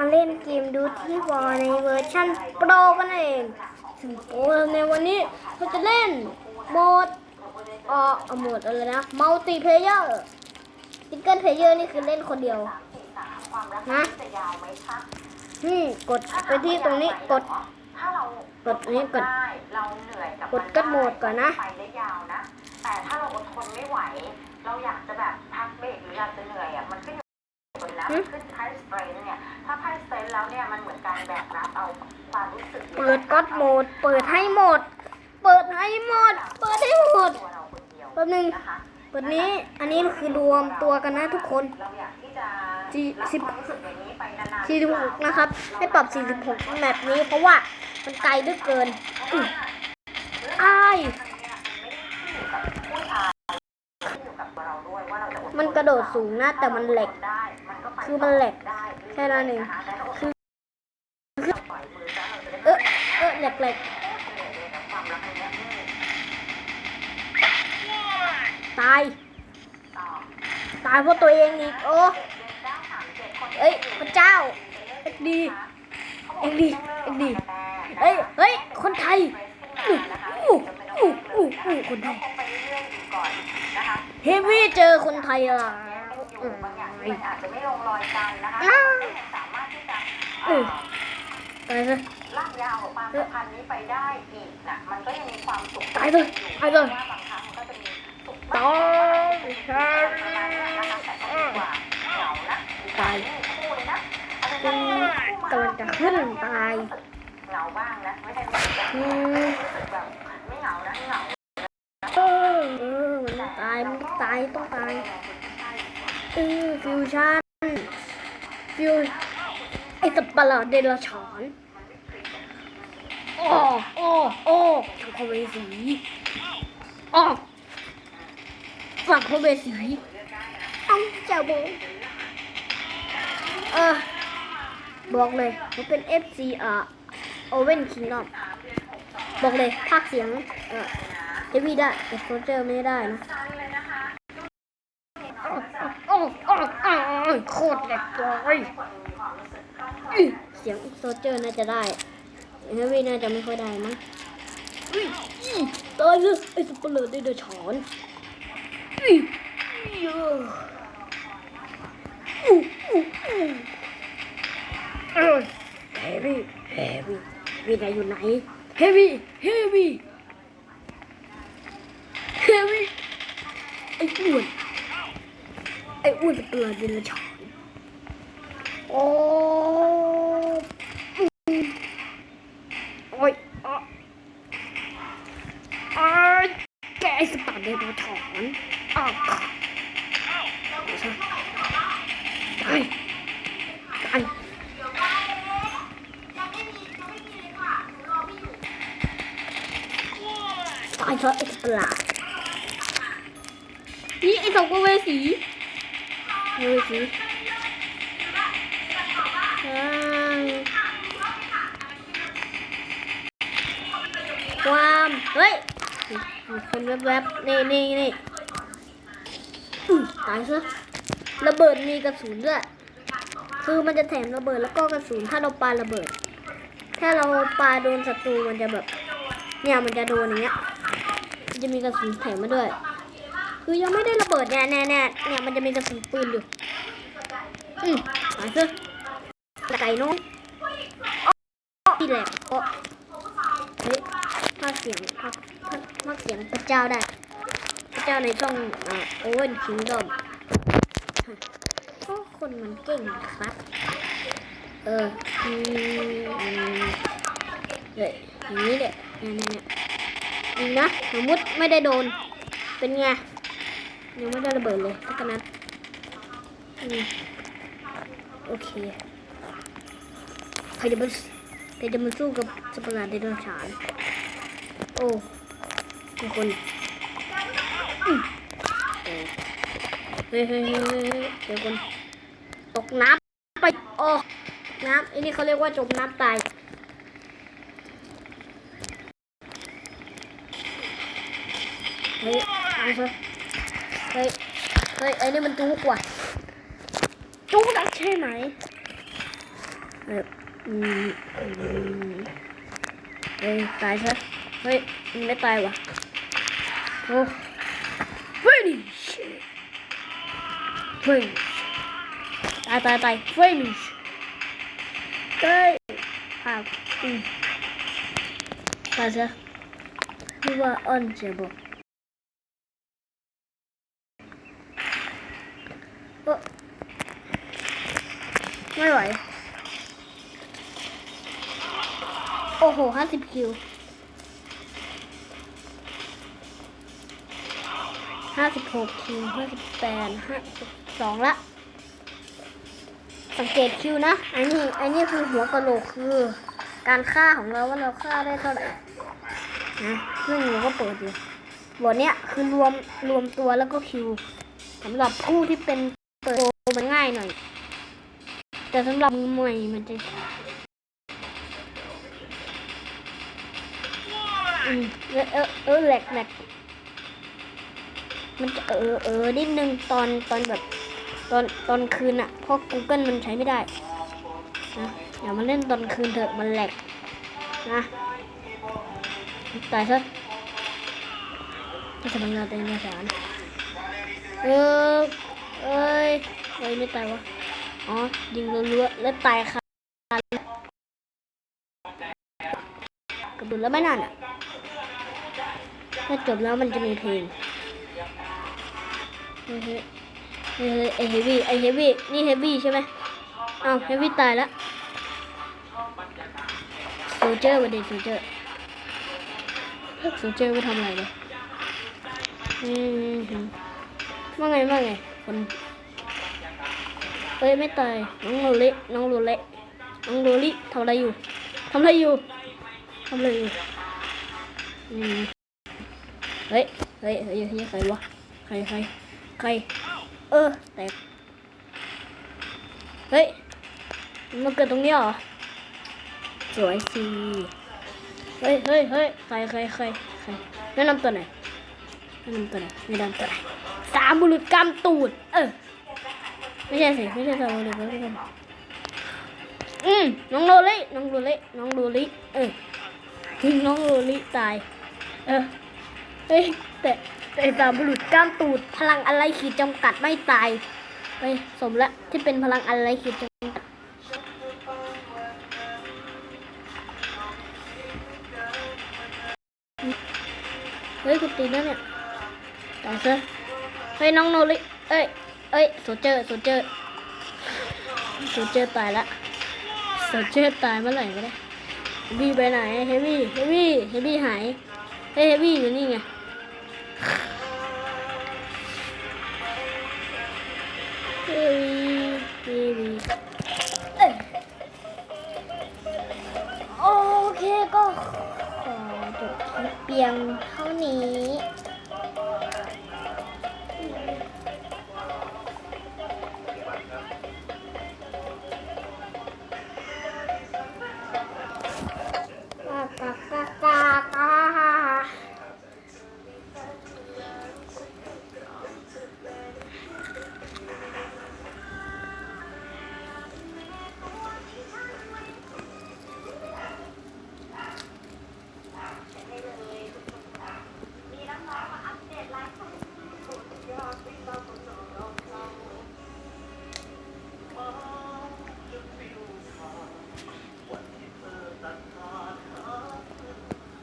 มาเล่นเกมดูที่วอลในเวอร์ชันโปรกันเองซึ่งโปรในวันนี้เราจะเล่นโหมดเอ่อเอาโหมดอะไรนะมัลติเพลเยอร์ซิงเกิลเพลเยอร์นี่คือเล่นคนเดียวนะนี่กดไปที่ตรงนี้กดถ้าเรากดอันนี้กดได้เราเหนื่อยกับกดกดโหมดก่อนนะไปได้ยาวนะแต่ถ้าเราอดทนไม่ไหว เราอยากจะแบบพักเบรกหรืออยากจะเหนื่อยอะมันขึ้นอยู่กับคนนะหึมันขึ้นไพ่สเตรนเนี่ย ถ้าไพ่สเตรนแล้วเนี่ยมันเหมือนการแบกรับเอาความรู้สึกเปิดก็ดโหมด เปิดให้หมด เปิดให้หมด เปิดให้หมด ตัวเราคนเดียวแป๊บนึง นะคะเปิดนี้ อันนี้คือรวมตัวกันนะทุกคน เราอยากที่จะสี่รับสิบความรู้สึกอย่างนี้ไปนานๆ46 นะครับ ให้ปรับ 46แบบนี้ เพราะว่ามันไกลเหลือเกินอุ๊ยอ้าย มันกระโดดสูงนะ แต่มันแหลก คือมันแหลกแค่นั้นเองคือคือเออเออแหลกแหลกตาย ตายเพราะตัวเองอีกโอ้เอ้ยพระเจ้าเอ็กดีเอ็กดีเอ็กดีเฮ้ยเฮ้ยคนไทยอู้อู้อู้อู้คนไทยเฮฟวี่เจอคนไทยอะ อืมบางอย่างที่มันอาจจะไม่ลงรอยกันนะคะอ้าวก็ยังสามารถที่จะเออตายเลยลากยาวของความสัมพันธ์นี้ไปได้อีกนะมันก็ยังมีความสุขตายเลยตายเลยว่าบางครั้งมันก็จะมีสุขตายประมาณนี้นะคะแต่ก็ดีกว่าเหงานะตายคู่เลยนะอืมกำลังจะขึ้นตายเหงาบ้างนะไม่ใช่รู้สึกอืมรู้สึกแบบไม่เหงานะเหงาเออเออมันต้องตายมันต้องตายต้องตาย เออฟิวชั่นฟิวไอสัตว์ประหลาดเดรัจฉานอ้ออ้ออ้อสังคเวสีอ้อสังคเวสีอ้าเจ้าโบเออบอกเลยมันเป็น FC อะ Oven Kingdom บอกเลยภาคเสียง เออเอวีได้แต่โซเจอร์ไม่ได้นะโอ้โอ้โคตรแหลกเลยเสียงโซเจอร์น่าจะได้เฮวีน่าจะไม่ค่อยได้มั้งตายเลยไอ้สปเลอร์ได้เดือดฉอนเยอะอู้อู้อู้เออเฮวีเฮวีเฮวีนายอยู่ไหนเฮวีเฮวีเฮวีไอ้อ้วนไอ้อ้วเปเลอร์เดรัจฉานโอ้โอ้ยอะอะแกไอ้สปาเดรัจฉานอะตายตายตายเถอะไอ้สปาร์นี่ไอ้สองกเวสี เวสีใช่ความเฮ้ยคนแวบๆนี่นี่นี่ตายซะระเบิดมีกระสุนด้วยคือมันจะแถมระเบิดแล้วก็กระสุนถ้าเราปาระเบิด ถ้าเราปาโดนศัตรูมันจะแบบ เนี่ยมันจะโดนอย่างเงี้ยจะมีกระสุนแถมมาด้วย คือยังไม่ได้ระเบิดเนี่ยแน่แน่เนี่ยมันจะมีกระสุนปืนอยู่ อืมตายซะไก่น้องอ้อที่แหลกเพราะเฮ้ยภาคเสียงภาคภาคเสียงพระเจ้าได้ พระเจ้าในช่องอ่าโอเวนคิงดอมก็คนมันเก่งนะครับ เอออืมเฮ้ยอย่างนี้เด็กเนี่ยเนี่ยเนี่ยอีกนะสมมติไม่ได้โดน เป็นไง ยังไม่ได้ระเบิดเลยสักนัดโอเคใครจะมาใครจะมาสู้กับสัตว์ประหลาดไดโนเสาร์โอ้ทุกคนเฮ้ยเฮ้ยเฮ้ยเฮ้ยเฮ้ยเดี๋ยวคนตกน้ำไปโอ้น้ำอ้นี่เขาเรียกว่าจมน้ำตายเฮ้ยตายเถอะ เฮ้ย เฮ้ย ไอ้นี่มันจุกว่ะ จุกนักใช่ไหมแบบอืมอืมเฮ้ย ตายซะ เฮ้ย มันไม่ตายว่ะ โอ้ finish finish ตายตายตาย finish เฮ้ยภาพอืมตายซะคือว่าอ่อนเจ็บบอกโอ้ ไม่ไหว โอ้โหห้าสิบคิวห้าสิบหกคิวห้าสิบแปดห้าสิบสองละ สังเกตคิวนะ อันนี้ อันนี้คือหัวกะโหลกคือ การฆ่าของเราว่าเราฆ่าได้เท่าไหร่นะซึ่งเราก็เปิดอยู่บทเนี้ยคือรวมรวมตัวแล้วก็คิวสำหรับผู้ที่เป็น เปิดโมันง่ายหน่อย แต่สำหรับมือใหม่มันจะอืมเออเออเออแหลกแหลกมันจะเออเออนิดนึงตอนตอนแบบตอนตอนคืนอะเพราะ Google มันใช้ไม่ได้นะอย่ามาเล่นตอนคืนเถอะมันแหลกนะตายซะที่สำนักงานเอกสารเออ เอ้ยเอ้ยไม่ตายวะ อ๋อ ยิงรัวๆแล้วตายค่ะกระดุนแล้วไม่นานอะถ้าจบแล้วมันจะมีเพลงเฮ้ยเฮ้ยเฮ้ยเฮ้ยไอเฮฟวี่ไอเฮฟวี่นี่เฮฟวี่ใช่ไหมอ้าวเฮฟวี่ตายแล้วโซเจอร์วันเดย์โซเจอร์โซเจอร์ไปทำอะไรเลยอืมว่าไงว่าไง คนเอ้ยไม่ตายน้องโรเละน้องโรเละน้องโรลิทำอะไรอยู่ทำอะไรอยู่ทำอะไรอยู่อืมเฮ้ยเฮ้ยเฮ้ยเฮ้ยใครวะใครใครใคร เออแตกเฮ้ยมันเกิดตรงนี้เหรอสวยสิเฮ้ยเฮ้ยเฮ้ยใครใครใครใครแนะนำตัวไหนอย แนะนำตัวไหนอยแนะนำตัวไหนสามบุรุษกำตูด เออ ไม่ใช่สิ ไม่ใช่สามบุรุษไม่ใช่อืมน้องโรลิน้องโรลิน้องโรลิเออทิ้งน้องโรลิตาย เออ เฮ้ย แต่แต่สามบุรุษก้ามตูด พลังอะไรขีดจำกัดไม่ตายเฮ้ยสมแล้วที่เป็นพลังอะไรขีดจำกัดเฮ้ยกูตีแล้วเนี่ย ตาซะเฮ้ยน้องโนริเอ้ย เอ้ยโซเจอร์โซเจอร์โซเจอร์ตายละโซเจอร์ตายเมื่อไหร่ก็ได้เฮวี่ไปไหนเฮวี่เฮวี่เฮวี่หายเฮ้ยเฮวี่อยู่นี่ไงเฮ้ยเฮ้ยเอ้ยโอเคก็ขอจบคลิปเพียงเท่านี้